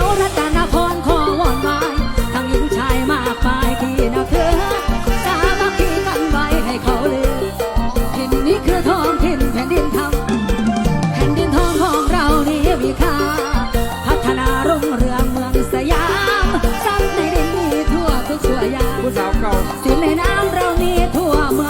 บนิ้วรัตนพรขอวอนไว้ทั้งหญิงชายมากมายที่นับถือสามัคคีกันไว้ให้เขาลือถิ่นนี้คือท้องถิ่นแผ่นดินธรรมแผ่นดินทองของเรานี้มีค่าพัฒนารุ่งเรืองเมืองสยามทรัพย์ในดินมีทั่วทุกส่วนยามผู้สาวเก่าสินในน้ำเรามีทั่วเมืองไทยทั้ง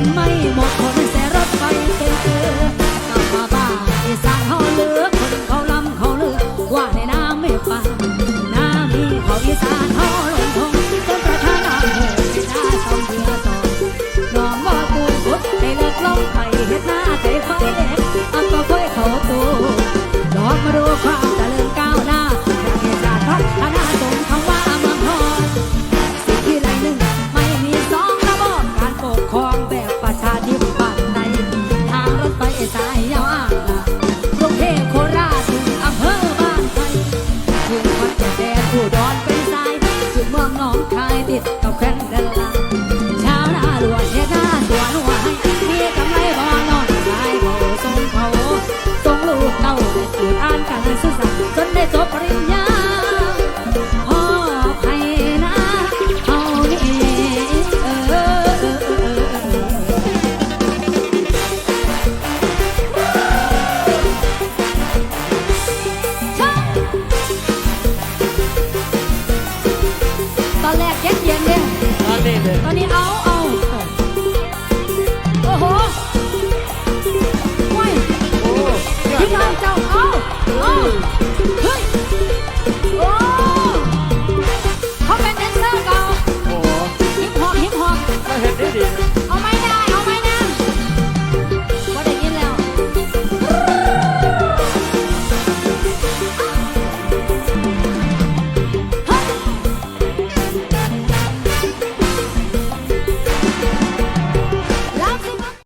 นไม่หมดคนแสรถไฟเป็นเกลือกลับมาบ้านอีสานเขาเลือคนเขาลำเขาเลือกว่าในน้ำไม่ฟังน้ำมีเขาอีสานเขาลงทงจนประชานาโหไม่น่าต้องเดือต่อน้องว่ากูพุดให้เลิกลงไปเฮ็ดหน้าใจไฟเด็กอักก็ค่อยเขาตูลองมาดูความ นี้เลยตอนนี้เอาเอาโอ้โหว้ยพี่น้องเจ้าเอาเอา